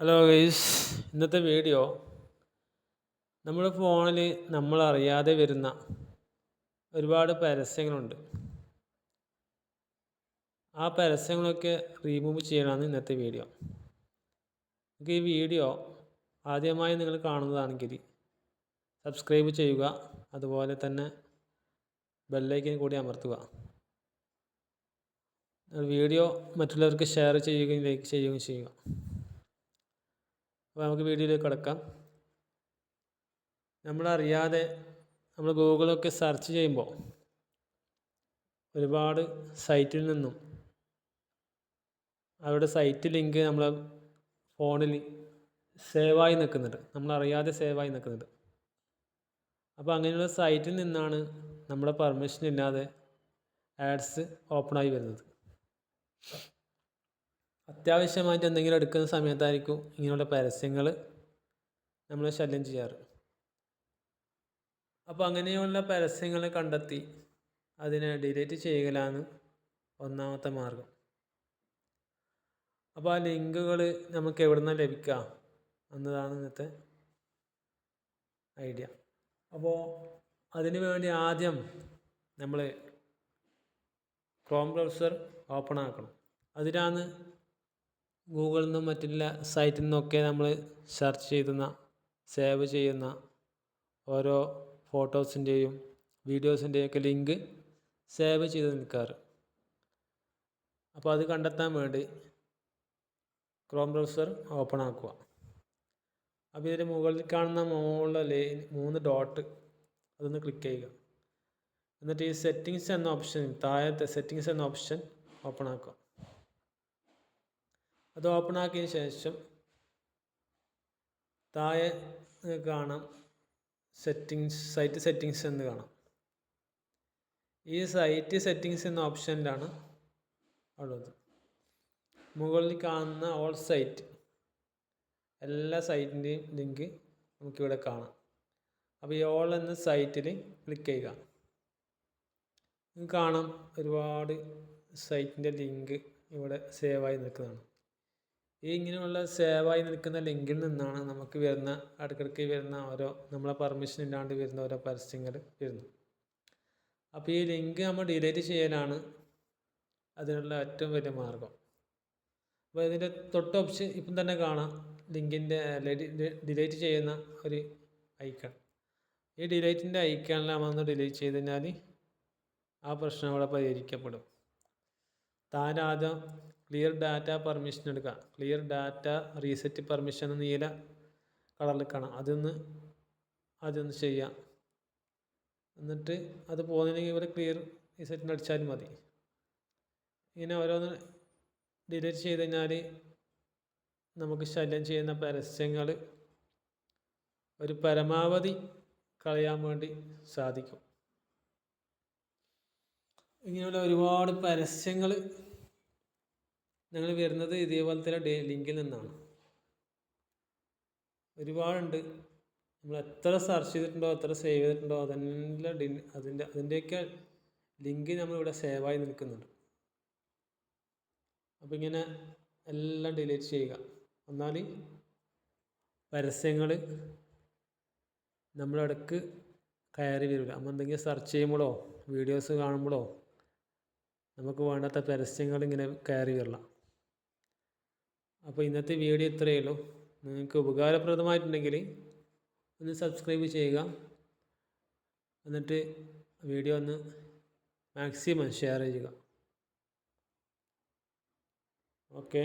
Hello guys ഇന്നത്തെ video നമ്മുടെ ഫോണിൽ നമ്മൾ അറിയാതെ വരുന്ന ഒരുപാട് പരസ്യങ്ങളുണ്ട്. ആ പരസ്യങ്ങളൊക്കെ റിമൂവ് ചെയ്യണമെന്ന് ഇന്നത്തെ വീഡിയോ നിങ്ങൾക്ക് ഈ വീഡിയോ ആദ്യമായി നിങ്ങൾ കാണുന്നതാണെങ്കിൽ സബ്സ്ക്രൈബ് ചെയ്യുക അതുപോലെ തന്നെ ബെല്ലൈക്കൻ കൂടി അമർത്തുക. വീഡിയോ മറ്റുള്ളവർക്ക് ഷെയർ ചെയ്യുകയും ലൈക്ക് ചെയ്യുകയും ചെയ്യുക. അപ്പോൾ നമുക്ക് വീഡിയോയിലേക്ക് കിടക്കാം. നമ്മളറിയാതെ നമ്മൾ ഗൂഗിളൊക്കെ സെർച്ച് ചെയ്യുമ്പോൾ ഒരുപാട് സൈറ്റിൽ നിന്നും അവരുടെ സൈറ്റ് ലിങ്ക് നമ്മളെ ഫോണിൽ സേവായി നിൽക്കുന്നുണ്ട്. നമ്മളറിയാതെ സേവായി നിൽക്കുന്നുണ്ട്. അപ്പോൾ അങ്ങനെയുള്ള സൈറ്റിൽ നിന്നാണ് നമ്മുടെ പെർമിഷൻ ഇല്ലാതെ ആഡ്സ് ഓപ്പണായി വരുന്നത്. അത്യാവശ്യമായിട്ട് എന്തെങ്കിലും എടുക്കുന്ന സമയത്തായിരിക്കും ഇങ്ങനെയുള്ള പരസ്യങ്ങൾ നമ്മൾ ശല്യം ചെയ്യാറ്. അപ്പോൾ അങ്ങനെയുള്ള പരസ്യങ്ങൾ കണ്ടെത്തി അതിനെ ഡിലീറ്റ് ചെയ്യലാണ് ഒന്നാമത്തെ മാർഗം. അപ്പോൾ ആ ലിങ്കുകൾ നമുക്ക് എവിടെ നിന്നാണ് ലഭിക്കുക എന്നതാണ് ഇന്നത്തെ ഐഡിയ. അപ്പോൾ അതിനു വേണ്ടി ആദ്യം നമ്മൾ ക്രോം ബ്രൗസർ ഓപ്പൺ ആക്കണം. അതിനാണ് ഗൂഗിളിൽ നിന്നും മറ്റുള്ള സൈറ്റിൽ നിന്നൊക്കെ നമ്മൾ സെർച്ച് ചെയ്യുന്ന സേവ് ചെയ്യുന്ന ഓരോ ഫോട്ടോസിന്റെയും വീഡിയോസിന്റെയൊക്കെ ലിങ്ക് സേവ് ചെയ്ത് നിൽക്കാറ്. അപ്പോൾ അത് കണ്ടെത്താൻ വേണ്ടി ക്രോം ബ്രൗസർ ഓപ്പൺ ആക്കുക. അപ്പോൾ ഇതിന് മുകളിൽ കാണുന്ന മുകളിലെ മൂന്ന് ഡോട്ട് അതൊന്ന് ക്ലിക്ക് ചെയ്യുക. എന്നിട്ട് ഈ സെറ്റിങ്സ് എന്ന ഓപ്ഷൻ താഴത്തെ സെറ്റിങ്സ് എന്ന ഓപ്ഷൻ ഓപ്പൺ ആക്കുക. അത് ഓപ്പൺ ആക്കിയതിന് ശേഷം താഴെ കാണാം സെറ്റിങ്സ് സൈറ്റ് സെറ്റിങ്സ് എന്ന് കാണാം. ഈ സൈറ്റ് സെറ്റിങ്സ് എന്ന ഓപ്ഷനിലാണ് ഉള്ളത്. മുകളിൽ കാണുന്ന ഓൾ സൈറ്റ് എല്ലാ സൈറ്റിന്റെയും ലിങ്ക് നമുക്കിവിടെ കാണാം. അപ്പോൾ ഈ ഓൾ എന്ന സൈറ്റിൽ ക്ലിക്ക് ചെയ്യുക. കാണാം ഒരുപാട് സൈറ്റിന്റെ ലിങ്ക് ഇവിടെ സേവായി നിൽക്കുന്നതാണ്. ഈ ഇങ്ങനെയുള്ള സേവായി നിൽക്കുന്ന ലിങ്കിൽ നിന്നാണ് നമുക്ക് വരുന്ന ഇടയ്ക്കിടയ്ക്ക് വരുന്ന ഓരോ നമ്മളെ പെർമിഷൻ ഇല്ലാണ്ട് വരുന്ന ഓരോ പരസ്യങ്ങൾ വരുന്നു അപ്പോൾ ഈ ലിങ്ക് നമ്മൾ ഡിലീറ്റ് ചെയ്യാനാണ് അതിനുള്ള ഏറ്റവും വലിയ മാർഗം. അപ്പോൾ ഇതിന്റെ തൊട്ട് ഓപ്ഷൻ ഇപ്പം തന്നെ കാണാം ലിങ്കിന്റെ ഡിലീറ്റ് ചെയ്യുന്ന ഒരു ഐക്കൺ ഈ ഡിലീറ്റിന്റെ ഐക്കണിൽ നമ്മൾ ഡിലീറ്റ് ചെയ്ത് കഴിഞ്ഞാൽ ആ പ്രശ്നം അവിടെ പരിഹരിക്കപ്പെടും. താൻ ആദ്യം ക്ലിയർ ഡാറ്റ പെർമിഷൻ എടുക്കുക ക്ലിയർ ഡാറ്റ റീസെറ്റ് പെർമിഷൻ നീല കളറിൽ കാണാം. അതൊന്ന് അതൊന്ന് ചെയ്യാം എന്നിട്ട് അത് പോകുന്നില്ലെങ്കിൽ ഇവിടെ ക്ലിയർ റീസെറ്റിന് അടിച്ചാലും മതി. ഇങ്ങനെ ഓരോന്ന് ഡിലീറ്റ് ചെയ്ത് കഴിഞ്ഞാൽ നമുക്ക് ശല്യം ചെയ്യുന്ന പരസ്യങ്ങൾ ഒരു പരമാവധി കളയാൻ വേണ്ടി സാധിക്കും. ഇങ്ങനെയുള്ള ഒരുപാട് പരസ്യങ്ങൾ ഞങ്ങൾ വരുന്നത് ഇതേപോലത്തെ ഡേ ലിങ്കിൽ നിന്നാണ്. ഒരുപാടുണ്ട്. നമ്മൾ എത്ര സെർച്ച് ചെയ്തിട്ടുണ്ടോ എത്ര സേവ് ചെയ്തിട്ടുണ്ടോ അതെല്ലാം ഡി അതിന്റെ അതിന്റെയൊക്കെ ലിങ്ക് നമ്മളിവിടെ സേവായി നിൽക്കുന്നുണ്ട്. അപ്പം ഇങ്ങനെ എല്ലാം ഡിലീറ്റ് ചെയ്യുക. എന്നാൽ പരസ്യങ്ങൾ നമ്മളിടക്ക് കയറി വരില്ല നമ്മൾ എന്തെങ്കിലും സെർച്ച് ചെയ്യുമ്പോഴോ വീഡിയോസ് കാണുമ്പോഴോ നമുക്ക് വേണ്ടാത്ത പരസ്യങ്ങൾ ഇങ്ങനെ കയറി വരണം. അപ്പോൾ ഇന്നത്തെ വീഡിയോ ഇത്രയേ ഉള്ളൂ. നിങ്ങൾക്ക് ഉപകാരപ്രദമായിട്ടുണ്ടെങ്കിൽ ഒന്ന് സബ്സ്ക്രൈബ് ചെയ്യുക. എന്നിട്ട് വീഡിയോ ഒന്ന് മാക്സിമം ഷെയർ ചെയ്യുക. ഓക്കെ